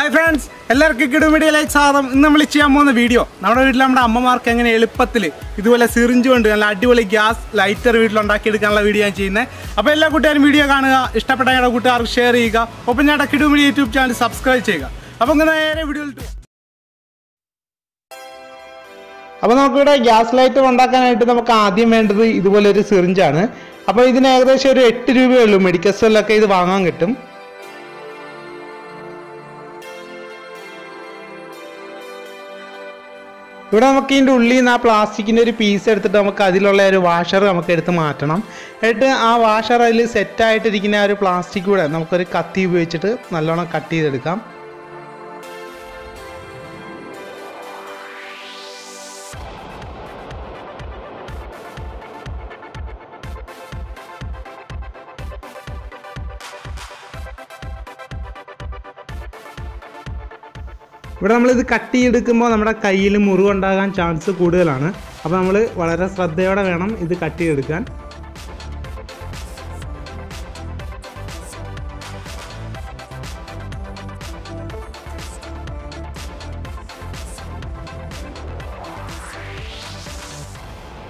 Hi friends എല്ലാവർക്കും കിടുമിടിയിലേക്ക് സ്വാഗതം. ഇന്ന് നമ്മൾ ചെയ്യാൻ പോകുന്ന വീഡിയോ നമ്മുടെ വീട്ടിൽ നമ്മുടെ അമ്മമാർക്ക് എങ്ങനെ എളുപ്പത്തിൽ ഇതുപോലെ സിറിഞ്ച് കൊണ്ട് നല്ല അടിപൊളി ഗ്യാസ് ലൈറ്റർ വീട്ടിൽ ഉണ്ടാക്കിയെടുക്കാനുള്ള വീഡിയോ ഞാൻ ചെയ്യുന്നത് അപ്പോൾ എല്ലാ കൂട്ടുകാരും വീഡിയോ കാണുക ഇഷ്ടപ്പെട്ട ഞങ്ങളുടെ കൂട്ടുകാർക്ക് ഷെയർ ചെയ്യുക. ഒപ്പം ഞങ്ങളുടെ കിടുമിടി യൂട്യൂബ് ചാനൽ സബ്സ്ക്രൈബ് ചെയ്യുക. അപ്പോൾ ഇങ്ങനെ നേരെ വീഡിയോയിൽ അപ്പോൾ നമുക്കിവിടെ ഗ്യാസ് ലൈറ്റർ ഉണ്ടാക്കാനായിട്ട് നമുക്ക് ആദ്യം വേണ്ടത് ഇതുപോലെ ഒരു സിറിഞ്ചാണ് അപ്പോൾ ഇതിന് ഏകദേശം ഒരു എട്ട് രൂപയേ ഉള്ളൂ. മെഡിക്കൽ സ്റ്റോറിലൊക്കെ ഇത് വാങ്ങാൻ കിട്ടും. ഇവിടെ നമുക്ക് ഇതിന്റെ ഉള്ളിൽ നിന്ന് ആ പ്ലാസ്റ്റിക്കിന്റെ ഒരു പീസ് എടുത്തിട്ട് നമുക്ക് അതിലുള്ള ഒരു വാഷർ നമുക്ക് എടുത്ത് മാറ്റണം. എന്നിട്ട് ആ വാഷർ അതിൽ സെറ്റായിട്ടിരിക്കുന്ന ആ ഒരു പ്ലാസ്റ്റിക് കൂടെ നമുക്കൊരു കത്തി ഉപയോഗിച്ചിട്ട് നല്ലോണം കട്ട് ചെയ്തെടുക്കാം. ഇവിടെ നമ്മളിത് കട്ട് ചെയ്തെടുക്കുമ്പോൾ നമ്മുടെ കയ്യിൽ മുറിവുണ്ടാകാൻ ചാൻസ് കൂടുതലാണ്. അപ്പോൾ നമ്മൾ വളരെ ശ്രദ്ധയോടെ വേണം ഇത് കട്ട് ചെയ്തെടുക്കാൻ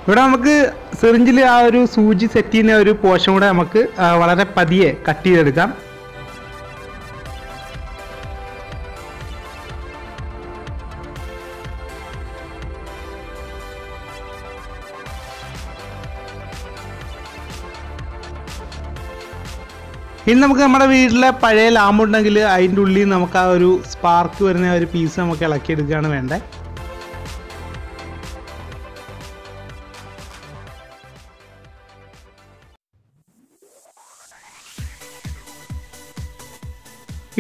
ഇവിടെ നമുക്ക് സിറിഞ്ചിൽ ആ ഒരു സൂചി സെറ്റ് ചെയ്യുന്ന ഒരു പോഷൻ കൂടെ നമുക്ക് വളരെ പതിയെ കട്ട് ചെയ്തെടുക്കാം ഇനി നമുക്ക് നമ്മുടെ വീട്ടിലെ പഴയ ലാമ്പുണ്ടെങ്കിൽ അതിന്റെ ഉള്ളിൽ നമുക്ക് ആ ഒരു സ്പാർക്ക് വരുന്ന ഒരു പീസ് നമുക്ക് ഇളക്കിയെടുക്കുകയാണ് വേണ്ടത്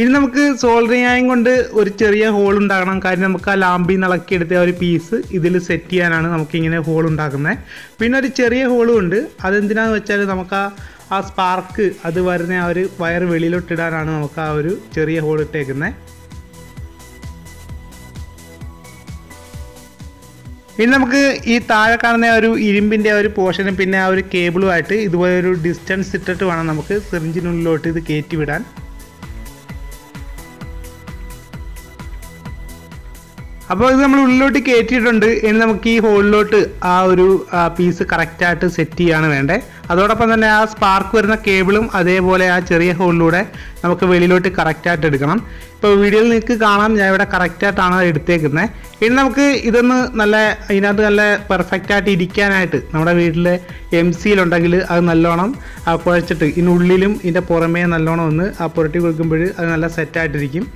ഇനി നമുക്ക് സോൾഡറിങ് ആയും കൊണ്ട് ഒരു ചെറിയ ഹോൾ ഉണ്ടാക്കണം കാര്യം നമുക്ക് ആ ലാമ്പിൽ ആ ഒരു പീസ് ഇതിൽ സെറ്റ് ചെയ്യാനാണ് നമുക്കിങ്ങനെ ഹോൾ ഉണ്ടാക്കുന്നത്. പിന്നെ ഒരു ചെറിയ ഹോളും ഉണ്ട്. അതെന്തിനാന്ന് വെച്ചാൽ നമുക്ക് ആ ആ സ്പാർക്ക് അത് വരുന്ന ആ ഒരു വയർ വെളിയിലോട്ടിടാനാണ് നമുക്ക് ആ ഒരു ചെറിയ ഹോൾ ഇട്ടേക്കുന്നത് ഇനി നമുക്ക് ഈ താഴെ കാണുന്ന ഒരു ഇരുമ്പിന്റെ ഒരു പോർഷനും പിന്നെ ആ ഒരു കേബിളുമായിട്ട് ഇതുപോലെ ഒരു ഡിസ്റ്റൻസ് ഇട്ടിട്ട് വേണം നമുക്ക് സിറിഞ്ചിനുള്ളിലോട്ട് ഇത് കയറ്റി വിടാൻ. അപ്പോൾ ഇത് നമ്മൾ ഉള്ളിലോട്ട് കയറ്റിയിട്ടുണ്ട് ഇനി നമുക്ക് ഈ ഹോളിലോട്ട് ആ ഒരു പീസ് കറക്റ്റായിട്ട് സെറ്റ് ചെയ്യാണ് വേണ്ടേ. അതോടൊപ്പം തന്നെ ആ സ്പാർക്ക് വരുന്ന കേബിളും അതേപോലെ ആ ചെറിയ ഹോളിലൂടെ നമുക്ക് വെളിയിലോട്ട് കറക്റ്റായിട്ട് എടുക്കണം. ഇപ്പോൾ വീഡിയോയിൽ നിങ്ങൾക്ക് കാണാം ഞാൻ ഇവിടെ കറക്റ്റായിട്ടാണ് എടുത്തേക്കുന്നത് ഇനി നമുക്ക് ഇതൊന്ന് നല്ല ഇതിനകത്ത് നല്ല പെർഫെക്റ്റായിട്ട് ഇരിക്കാനായിട്ട് നമ്മുടെ വീട്ടിൽ എം സിയിലുണ്ടെങ്കിൽ അത് നല്ലോണം കുഴച്ചിട്ട് ഇതിനുള്ളിലും ഇതിന്റെ പുറമേ നല്ലോണം ഒന്ന് ആ പുരട്ടി കൊടുക്കുമ്പോൾ അത് നല്ല സെറ്റായിട്ടിരിക്കും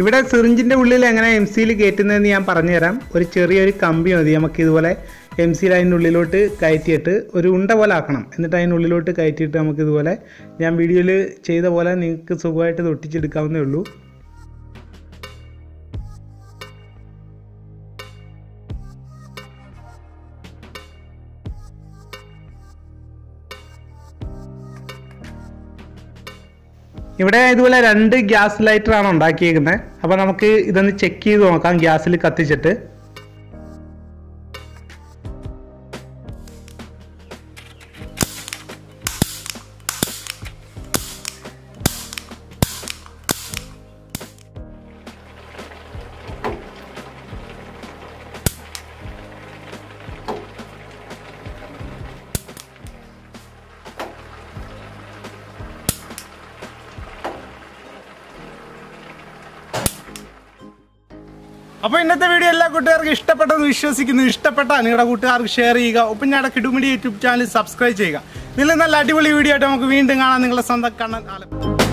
ഇവിടെ സിറിഞ്ചിന്റെ ഉള്ളിൽ എങ്ങനെ എം സിയിൽ കയറ്റുന്നതെന്ന് ഞാൻ പറഞ്ഞു തരാം ഒരു ചെറിയൊരു കമ്പി മതി. നമുക്ക് ഇതുപോലെ എം സിയിൽ അതിന്റെ ഉള്ളിലോട്ട് കയറ്റിയിട്ട് ഒരു ഉണ്ട പോലെ ആക്കണം. എന്നിട്ട് അതിന്റെ ഉള്ളിലോട്ട് കയറ്റിയിട്ട് നമുക്കിതുപോലെ ഞാൻ വീഡിയോയിൽ ചെയ്ത പോലെ നിങ്ങൾക്ക് സുഖമായിട്ട് ഇത് ഒട്ടിച്ചെടുക്കാവുന്നേ ഉള്ളൂ. ഇവിടെ ഇതുപോലെ രണ്ട് ഗ്യാസ് ലൈറ്റർ ആണ് ഉണ്ടാക്കിയേക്കുന്നത്. അപ്പോൾ നമുക്ക് ഇതൊന്ന് ചെക്ക് ചെയ്ത് നോക്കാം. ഗ്യാസിൽ കത്തിച്ചിട്ട്. അപ്പോൾ ഇന്നത്തെ വീഡിയോ എല്ലാ കൂട്ടുകാർക്കും ഇഷ്ടപ്പെട്ടെന്ന് വിശ്വസിക്കുന്നു. ഇഷ്ടപ്പെട്ട നിങ്ങളുടെ കൂട്ടുകാർക്ക് ഷെയർ ചെയ്യുക. ഒപ്പം ഞങ്ങളുടെ കിടുമിടി യൂട്യൂബ് ചാനൽ സബ്സ്ക്രൈബ് ചെയ്യുക. ഇതിൽ നല്ല അടിപൊളി വീഡിയോ ആയിട്ട് നമുക്ക് വീണ്ടും കാണാം. നിങ്ങളുടെ സ്വന്തം കണ്ണൻ ആലപ്പുഴ.